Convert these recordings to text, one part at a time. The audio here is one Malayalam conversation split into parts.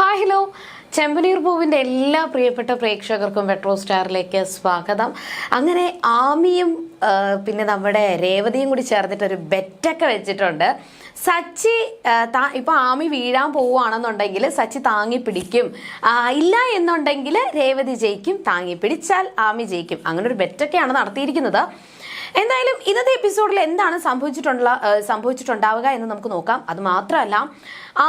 Hi hello. ചെമ്പനീർ പൂവിന്റെ എല്ലാ പ്രിയപ്പെട്ട പ്രേക്ഷകർക്കും മെട്രോ സ്റ്റാറിലേക്ക് സ്വാഗതം. അങ്ങനെ ആമിയും പിന്നെ നമ്മുടെ രേവതിയും കൂടി ചേർന്നിട്ട് ഒരു ബെറ്റൊക്കെ വെച്ചിട്ടുണ്ട്. സച്ചി താ- ഇപ്പോൾ ആമി വീഴാൻ പോവുകയാണെന്നുണ്ടെങ്കിൽ സച്ചി താങ്ങി പിടിക്കും ഇല്ല എന്നുണ്ടെങ്കിൽ രേവതി ജയിക്കും താങ്ങി പിടിച്ചാൽ ആമി ജയിക്കും. അങ്ങനെ ഒരു ബെറ്റൊക്കെയാണ് നടത്തിയിരിക്കുന്നത്. എന്തായാലും ഇന്നത്തെ എപ്പിസോഡിൽ എന്താണ് സംഭവിച്ചിട്ടുള്ള സംഭവിച്ചിട്ടുണ്ടാവുക എന്ന് നമുക്ക് നോക്കാം. അത് മാത്രമല്ല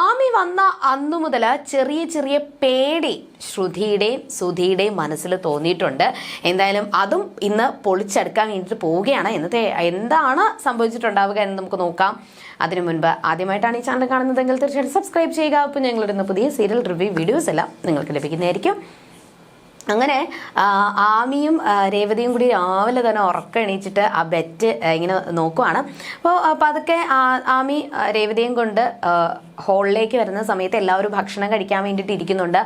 ആമി വന്ന അന്നു മുതൽ ചെറിയ ചെറിയ പേടി ശ്രുതിയുടെയും സുധിയുടെയും മനസ്സിൽ തോന്നിയിട്ടുണ്ട്. എന്തായാലും അതും ഇന്ന് പൊളിച്ചെടുക്കാൻ വേണ്ടിയിട്ട് പോവുകയാണ്. ഇന്നത്തെ എന്താണ് സംഭവിച്ചിട്ടുണ്ടാവുക എന്ന് നമുക്ക് നോക്കാം. അതിനു മുൻപ് ആദ്യമായിട്ടാണ് ഈ ചാനൽ കാണുന്നതെങ്കിൽ തീർച്ചയായിട്ടും സബ്സ്ക്രൈബ് ചെയ്യുക. അപ്പോൾ ഞങ്ങളിടുന്ന പുതിയ സീരിയൽ റിവ്യൂ വീഡിയോസ് എല്ലാം നിങ്ങൾക്ക് ലഭിക്കുന്നതായിരിക്കും. അങ്ങനെ ആമിയും രേവതിയും കൂടി രാവിലെ തന്നെ ഉറക്കം എണീച്ചിട്ട് ആ ബെറ്റ് ഇങ്ങനെ നോക്കുവാണ്. അപ്പോൾ അപ്പം അതൊക്കെ ആമി രേവതിയും കൊണ്ട് ഹോളിലേക്ക് വരുന്ന സമയത്ത് എല്ലാവരും ഭക്ഷണം കഴിക്കാൻ വേണ്ടിയിട്ട് ഇരിക്കുന്നുണ്ട്.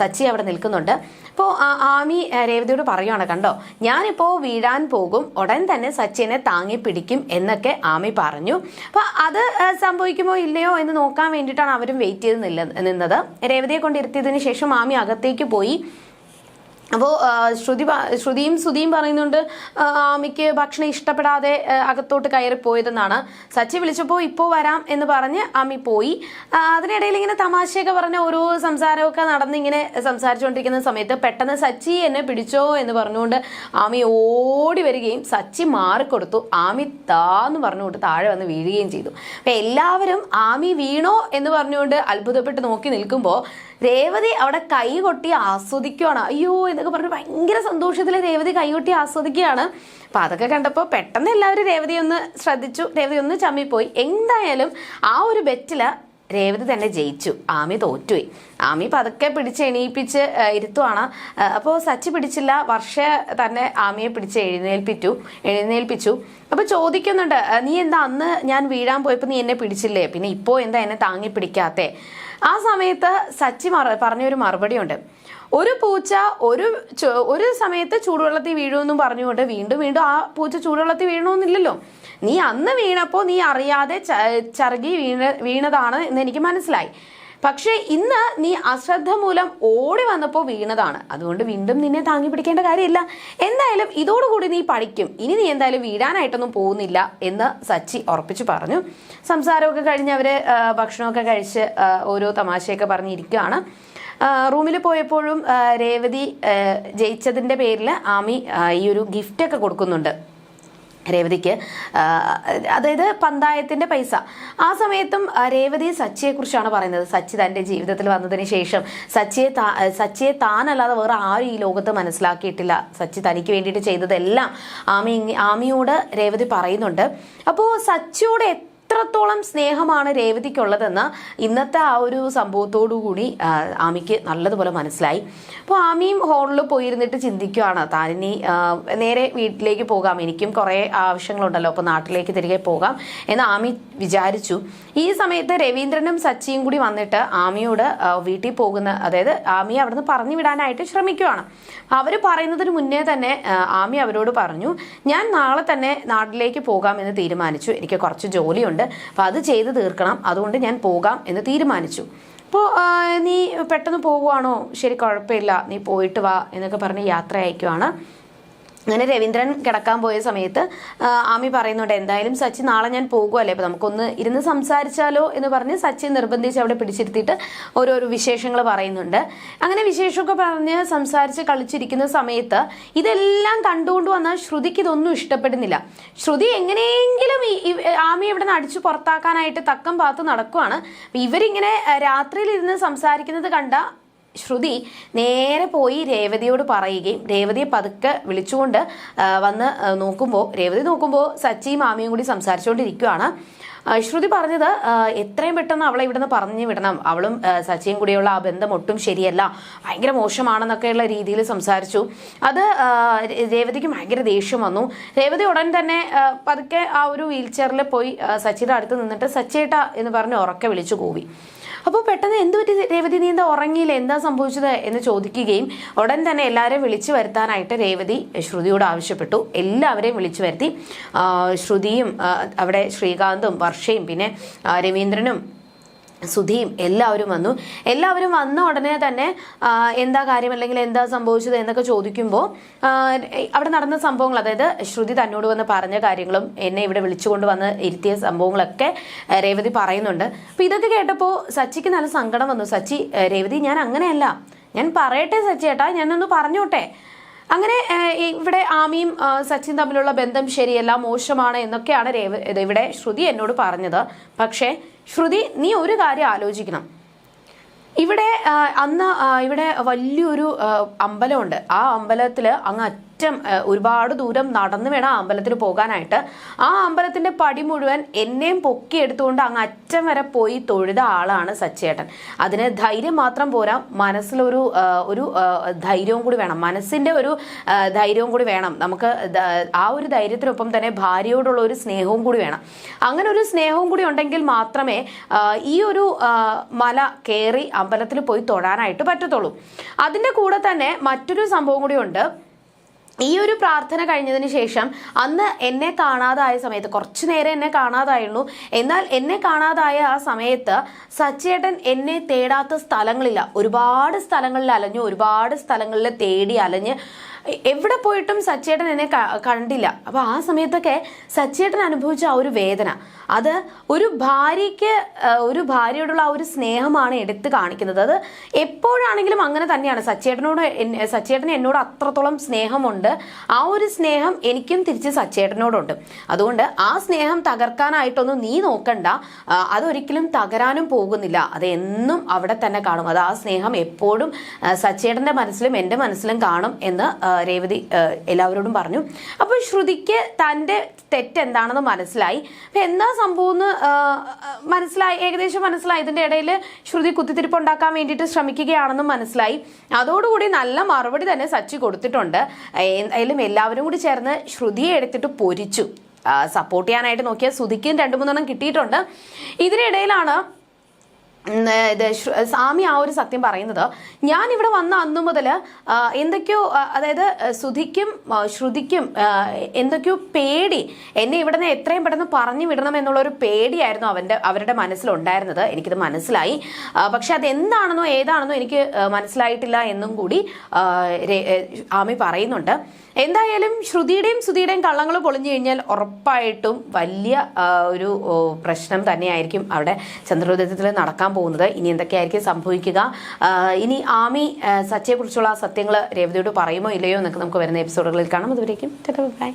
സച്ചി അവിടെ നിൽക്കുന്നുണ്ട്. അപ്പോൾ ആമി രേവതിയോട് പറയുവാണ് കണ്ടോ ഞാനിപ്പോൾ വീഴാൻ പോകും. ഉടൻ തന്നെ സച്ചിനെ താങ്ങി പിടിക്കും എന്നൊക്കെ ആമി പറഞ്ഞു. അപ്പോൾ അത് സംഭവിക്കുമോ ഇല്ലയോ എന്ന് നോക്കാൻ വേണ്ടിയിട്ടാണ് അവരും വെയിറ്റ് ചെയ്ത് നിന്നത്. രേവതിയെ കൊണ്ടിരുത്തിയതിന് ശേഷം ആമി അകത്തേക്ക് പോയി. അപ്പോൾ ശ്രുതി ശ്രുതിയും ശ്രുതിയും പറയുന്നുണ്ട് ആമിക്ക് ഭക്ഷണം ഇഷ്ടപ്പെടാതെ അകത്തോട്ട് കയറിപ്പോയതെന്നാണ് സച്ചി വിളിച്ചപ്പോൾ ഇപ്പോൾ വരാം എന്ന് പറഞ്ഞ് ആമി പോയി. അതിനിടയിൽ ഇങ്ങനെ തമാശയൊക്കെ പറഞ്ഞ ഓരോ സംസാരമൊക്കെ നടന്ന് ഇങ്ങനെ സംസാരിച്ചുകൊണ്ടിരിക്കുന്ന സമയത്ത് പെട്ടെന്ന് സച്ചി എന്നെ പിടിച്ചോ എന്ന് പറഞ്ഞുകൊണ്ട് ആമി ഓടി വരികയും സച്ചി മാറിക്കൊടുത്തു. ആമി താ താന്ന് പറഞ്ഞുകൊണ്ട് താഴെ വന്ന് വീഴുകയും ചെയ്തു. അപ്പം എല്ലാവരും ആമി വീണോ എന്ന് പറഞ്ഞുകൊണ്ട് അത്ഭുതപ്പെട്ട് നോക്കി നിൽക്കുമ്പോൾ രേവതി അവിടെ കൈ കൊട്ടി ആസ്വദിക്കുവാണ്. അയ്യോ എന്നൊക്കെ പറഞ്ഞ് ഭയങ്കര സന്തോഷത്തിൽ രേവതി കൈകൊട്ടി ആസ്വദിക്കുകയാണ്. അപ്പൊ അതൊക്കെ കണ്ടപ്പോൾ പെട്ടെന്ന് എല്ലാവരും രേവതി ഒന്ന് ശ്രദ്ധിച്ചു. രേവതി ഒന്ന് ചമ്മിപ്പോയി. എന്തായാലും ആ ഒരു ബെറ്റിൽ രേവതി തന്നെ ജയിച്ചു. ആമി തോറ്റുപോയി ആമി പതുക്കെ പിടിച്ച് എണീപ്പിച്ച് ഇരുത്തുവാണ്. അപ്പോൾ സച്ചി പിടിച്ചില്ല. വർഷ തന്നെ ആമിയെ പിടിച്ച് എഴുന്നേൽപ്പിച്ചു എഴുന്നേൽപ്പിച്ചു. അപ്പോൾ ചോദിക്കുന്നുണ്ട് നീ എന്താ അന്ന് ഞാൻ വീഴാൻ പോയപ്പോൾ നീ എന്നെ പിടിച്ചില്ലേ? പിന്നെ ഇപ്പോൾ എന്താ എന്നെ താങ്ങി പിടിക്കാത്തേ? ആ സമയത്ത് സച്ചി മറ പറഞ്ഞൊരു മറുപടിയുണ്ട്. ഒരു പൂച്ച ഒരു ഒരു സമയത്ത് ചൂടുവെള്ളത്തിൽ വീഴുമെന്നും പറഞ്ഞുകൊണ്ട് വീണ്ടും വീണ്ടും ആ പൂച്ച ചൂടുവെള്ളത്തിൽ വീഴണമെന്നില്ലല്ലോ. നീ അന്ന് വീണപ്പോൾ നീ അറിയാതെ ചറുകി വീണ വീണതാണ് എന്ന് എനിക്ക് മനസ്സിലായി. പക്ഷേ ഇന്ന് നീ അശ്രദ്ധ മൂലം ഓടി വന്നപ്പോൾ വീണതാണ്. അതുകൊണ്ട് വീണ്ടും നിന്നെ താങ്ങി പിടിക്കേണ്ട കാര്യമില്ല. എന്തായാലും ഇതോടുകൂടി നീ പഠിക്കും. ഇനി നീ എന്തായാലും വീഴാനായിട്ടൊന്നും പോകുന്നില്ല എന്ന് സച്ചി ഉറപ്പിച്ചു പറഞ്ഞു. സംസാരമൊക്കെ കഴിഞ്ഞ് അവർ ഭക്ഷണമൊക്കെ കഴിച്ച് ഓരോ തമാശയൊക്കെ പറഞ്ഞിരിക്കുകയാണ്. റൂമിൽ പോയപ്പോഴും രേവതി ജയിച്ചതിന്റെ പേരിൽ ആമി ഈ ഒരു ഗിഫ്റ്റൊക്കെ കൊടുക്കുന്നുണ്ട്. രേവതിക്ക് അതായത് പന്തായത്തിന്റെ പൈസ. ആ സമയത്തും രേവതി സച്ചിയെക്കുറിച്ചാണ് പറയുന്നത്. സച്ചി തന്റെ ജീവിതത്തിൽ വന്നതിന് ശേഷം സച്ചിയെ താ- സച്ചിയെ താനല്ലാതെ വേറെ ആരും ഈ ലോകത്ത് മനസ്സിലാക്കിയിട്ടില്ല. സച്ചി തനിക്ക് വേണ്ടിയിട്ട് ചെയ്തതെല്ലാം ആമി ആമിയോട് രേവതി പറയുന്നുണ്ട്. അപ്പോൾ സച്ചിയോട് എത്രത്തോളം സ്നേഹമാണ് രേവതിക്കുള്ളതെന്ന് ഇന്നത്തെ ആ ഒരു സംഭവത്തോടു കൂടി ആമിക്ക് നല്ലതുപോലെ മനസ്സിലായി. അപ്പോൾ ആമിയും ഹോളിൽ പോയിരുന്നിട്ട് ചിന്തിക്കുകയാണ് താനിനി നേരെ വീട്ടിലേക്ക് പോകാം എനിക്കും കുറേ ആവശ്യങ്ങളുണ്ടല്ലോ അപ്പോൾ നാട്ടിലേക്ക് തിരികെ പോകാം എന്ന് ആമി വിചാരിച്ചു. ഈ സമയത്ത് രവീന്ദ്രനും സച്ചിയും കൂടി വന്നിട്ട് ആമിയോട് വീട്ടിൽ പോകുന്ന അതായത് ആമിയെ അവിടുന്ന് പറഞ്ഞു വിടാനായിട്ട് ശ്രമിക്കുകയാണ് അവർ പറയുന്നതിന് മുന്നേ തന്നെ ആമി അവരോട് പറഞ്ഞു ഞാൻ നാളെ തന്നെ നാട്ടിലേക്ക് പോകാമെന്ന് തീരുമാനിച്ചു. എനിക്ക് കുറച്ച് ജോലിയുണ്ട്. അപ്പോൾ അത് ചെയ്ത് തീർക്കണം. അതുകൊണ്ട് ഞാൻ പോകാം എന്ന് തീരുമാനിച്ചു. അപ്പോൾ നീ പെട്ടെന്ന് പോകുവാണോ ശരി കുഴപ്പമില്ല. നീ പോയിട്ട് വാ എന്നൊക്കെ പറഞ്ഞ് യാത്ര അയക്കുവാണ്. അങ്ങനെ രവീന്ദ്രൻ കിടക്കാൻ പോയ സമയത്ത് ആമി പറയുന്നുണ്ട് എന്തായാലും സച്ചി നാളെ ഞാൻ പോകുമല്ലേ അപ്പോൾ നമുക്കൊന്ന് ഇരുന്ന് സംസാരിച്ചാലോ? എന്ന് പറഞ്ഞ് സച്ചി നിർബന്ധിച്ച് അവിടെ പിടിച്ചിരുത്തിയിട്ട് ഓരോരോ വിശേഷങ്ങൾ പറയുന്നുണ്ട്. അങ്ങനെ വിശേഷമൊക്കെ പറഞ്ഞ് സംസാരിച്ച് കളിച്ചിരിക്കുന്ന സമയത്ത് ഇതെല്ലാം കണ്ടുകൊണ്ട് വന്ന ശ്രുതിക്ക് ഇതൊന്നും ഇഷ്ടപ്പെടുന്നില്ല. ശ്രുതി എങ്ങനെയെങ്കിലും ആമി ഇവിടെ നിന്ന് അടിച്ചു പുറത്താക്കാനായിട്ട് തക്കം പാത്ത് നടക്കുവാണ്. ഇവരിങ്ങനെ രാത്രിയിൽ ഇരുന്ന് സംസാരിക്കുന്നത് കണ്ട ശ്രുതി നേരെ പോയി രേവതിയോട് പറയുകയും രേവതിയെ പതുക്കെ വിളിച്ചുകൊണ്ട് വന്ന് നോക്കുമ്പോൾ രേവതി നോക്കുമ്പോൾ സച്ചിയും മാമിയും കൂടി സംസാരിച്ചുകൊണ്ടിരിക്കുകയാണ്. ശ്രുതി പറഞ്ഞത് എത്രയും പെട്ടെന്ന് അവളെ ഇവിടുന്ന് പറഞ്ഞു വിടണം. അവളും സച്ചിയും കൂടിയുള്ള ആ ബന്ധം ഒട്ടും ശരിയല്ല. ഭയങ്കര മോശമാണെന്നൊക്കെയുള്ള രീതിയിൽ സംസാരിച്ചു. അത് രേവതിക്ക് ഭയങ്കര ദേഷ്യം വന്നു. രേവതി ഉടൻ തന്നെ പതുക്കെ ആ ഒരു വീൽ ചെയറിൽ പോയി സച്ചിയുടെ അടുത്ത് നിന്നിട്ട് സച്ചേട്ട എന്ന് പറഞ്ഞ് ഉറക്കെ വിളിച്ചു കൂവി. അപ്പോൾ പെട്ടെന്ന് എന്ത് പറ്റി രേവതി? നീ എന്താ ഉറങ്ങിയില്ല? എന്താ സംഭവിച്ചത്? എന്ന് ചോദിക്കുകയും ഉടൻ തന്നെ എല്ലാവരെയും വിളിച്ചു വരുത്താനായിട്ട് രേവതി ശ്രുതിയോട് ആവശ്യപ്പെട്ടു. എല്ലാവരെയും വിളിച്ചു വരുത്തി. ശ്രുതിയും അവിടെ ശ്രീകാന്തും വർഷയും പിന്നെ രവീന്ദ്രനും സുധിയും എല്ലാവരും വന്നു. എല്ലാവരും വന്ന ഉടനെ തന്നെ എന്താ കാര്യം അല്ലെങ്കിൽ എന്താ സംഭവിച്ചത് എന്നൊക്കെ ചോദിക്കുമ്പോൾ അവിടെ നടന്ന സംഭവങ്ങൾ അതായത് ശ്രുതി തന്നോട് വന്ന് പറഞ്ഞ കാര്യങ്ങളും എന്നെ ഇവിടെ വിളിച്ചുകൊണ്ട് വന്ന് ഇരുത്തിയ സംഭവങ്ങളൊക്കെ രേവതി പറയുന്നുണ്ട്. അപ്പം ഇതൊക്കെ കേട്ടപ്പോൾ സച്ചിക്ക് നല്ല സങ്കടം വന്നു. സച്ചി രേവതി ഞാൻ അങ്ങനെയല്ല. ഞാൻ പറയട്ടെ സച്ചി ഏട്ടാ ഞാനൊന്ന് പറഞ്ഞോട്ടെ. അങ്ങനെ ഇവിടെ ആമിയും സച്ചിൻ തമ്മിലുള്ള ബന്ധം ശരിയല്ല മോശമാണ് എന്നൊക്കെയാണ് രേവ ഇവിടെ ശ്രുതി എന്നോട് പറഞ്ഞത്. പക്ഷേ ശ്രുതി നീ ഒരു കാര്യം ആലോചിക്കണം. ഇവിടെ അന്ന് ഇവിടെ വലിയൊരു അമ്പലമുണ്ട്. ആ അമ്പലത്തിൽ അങ്ങ് അറ്റം ഒരുപാട് ദൂരം നടന്നു വേണം ആ അമ്പലത്തിൽ പോകാനായിട്ട്. ആ അമ്പലത്തിന്റെ പടി മുഴുവൻ എന്നെയും പൊക്കി എടുത്തുകൊണ്ട് അങ്ങ് അറ്റം വരെ പോയി തൊഴുത ആളാണ് സച്ചേട്ടൻ. അതിന് ധൈര്യം മാത്രം പോരാ. മനസ്സിലൊരു ഒരു ധൈര്യവും കൂടി വേണം. മനസ്സിന്റെ ഒരു ധൈര്യവും കൂടി വേണം. നമുക്ക് ആ ഒരു ധൈര്യത്തിനൊപ്പം തന്നെ ഭാര്യയോടുള്ള ഒരു സ്നേഹവും കൂടി വേണം. അങ്ങനെ ഒരു സ്നേഹവും കൂടി ഉണ്ടെങ്കിൽ മാത്രമേ ഈ ഒരു മല കയറി അമ്പലത്തിൽ പോയി തൊടാനായിട്ട് പറ്റത്തുള്ളൂ. അതിന്റെ കൂടെ തന്നെ മറ്റൊരു സംഭവം കൂടി ഉണ്ട്. ഈ ഒരു പ്രാർത്ഥന കഴിഞ്ഞതിന് ശേഷം അന്ന് എന്നെ കാണാതായ സമയത്ത് കുറച്ചു നേരം എന്നെ കാണാതായുള്ളൂ എന്നാൽ എന്നെ കാണാതായ ആ സമയത്ത് സച്ചേട്ടൻ എന്നെ തേടാത്ത സ്ഥലങ്ങളില്ല. ഒരുപാട് സ്ഥലങ്ങളിൽ അലഞ്ഞു ഒരുപാട് സ്ഥലങ്ങളിൽ തേടി അലഞ്ഞ് എവിടെ പോയിട്ടും സച്ചേട്ടൻ എന്നെ കണ്ടില്ല. അപ്പൊ ആ സമയത്തൊക്കെ സച്ചേട്ടൻ അനുഭവിച്ച ആ ഒരു വേദന. അത് ഒരു ഭാര്യയ്ക്ക് ഒരു ഭാര്യയോടുള്ള ആ ഒരു സ്നേഹമാണ് എടുത്തു കാണിക്കുന്നത്. അത് എപ്പോഴാണെങ്കിലും അങ്ങനെ തന്നെയാണ്. സച്ചേട്ടനോട് സച്ചേട്ടന് എന്നോട് അത്രത്തോളം സ്നേഹമുണ്ട്. ആ ഒരു സ്നേഹം എനിക്കും തിരിച്ച് സച്ചേട്ടനോടുണ്ട്. അതുകൊണ്ട് ആ സ്നേഹം തകർക്കാനായിട്ടൊന്നും നീ നോക്കണ്ട. അതൊരിക്കലും തകരാനും പോകുന്നില്ല. അത് എന്നും അവിടെ തന്നെ കാണും. അത് ആ സ്നേഹം എപ്പോഴും സച്ചേട്ടന്റെ മനസ്സിലും എന്റെ മനസ്സിലും കാണും എന്ന് രേവതി എല്ലാവരോടും പറഞ്ഞു. അപ്പോൾ ശ്രുതിക്ക് തന്റെ തെറ്റെന്താണെന്ന് മനസ്സിലായി. അപ്പൊ എന്താ സംഭവം എന്ന് മനസ്സിലായി ഏകദേശം മനസ്സിലായി. ഇതിന്റെ ഇടയിൽ ശ്രുതി കുത്തിത്തിരിപ്പ് ഉണ്ടാക്കാൻ വേണ്ടിയിട്ട് ശ്രമിക്കുകയാണെന്നും മനസ്സിലായി. അതോടുകൂടി നല്ല മറുപടി തന്നെ സച്ചി കൊടുത്തിട്ടുണ്ട്. എന്തായാലും എല്ലാവരും കൂടി ചേർന്ന് ശ്രുതിയെ എടുത്തിട്ട് പൊരിച്ചു. സപ്പോർട്ട് ചെയ്യാനായിട്ട് നോക്കിയ ശ്രുതിക്കും രണ്ട് മൂന്നെണ്ണം കിട്ടിയിട്ടുണ്ട്. ഇതിനിടയിലാണ് സ്വാമി ആ ഒരു സത്യം പറയുന്നത്. ഞാൻ ഇവിടെ വന്ന അന്നു മുതൽ എന്തൊക്കെയോ അതായത് സുധിക്കും ശ്രുതിക്കും എന്തൊക്കെയോ പേടി എന്നെ ഇവിടെ നിന്ന് എത്രയും പെട്ടെന്ന് പറഞ്ഞു വിടണം എന്നുള്ള ഒരു പേടിയായിരുന്നു അവന്റെ അവരുടെ മനസ്സിലുണ്ടായിരുന്നത്. എനിക്കിത് മനസ്സിലായി. പക്ഷെ അത് എന്താണെന്നോ ഏതാണെന്നോ എനിക്ക് മനസ്സിലായിട്ടില്ല എന്നും കൂടി ആമി പറയുന്നുണ്ട്. എന്തായാലും ശ്രുതിയുടെയും ശ്രുതിയുടെയും കള്ളങ്ങൾ പൊളിഞ്ഞു കഴിഞ്ഞാൽ ഉറപ്പായിട്ടും വലിയ ഒരു പ്രശ്നം തന്നെയായിരിക്കും അവിടെ ചന്ദ്രോദയത്തിൽ നടക്കാൻ പോകുന്നത്. ഇനി എന്തൊക്കെയായിരിക്കും സംഭവിക്കുക? ഇനി ആമി സച്ചയെക്കുറിച്ചുള്ള സത്യങ്ങൾ രേവതിയോട് പറയുമോ ഇല്ലയോ എന്നൊക്കെ നമുക്ക് വരുന്ന എപ്പിസോഡുകളിൽ കാണാം. അതുവരേക്കും ബൈ.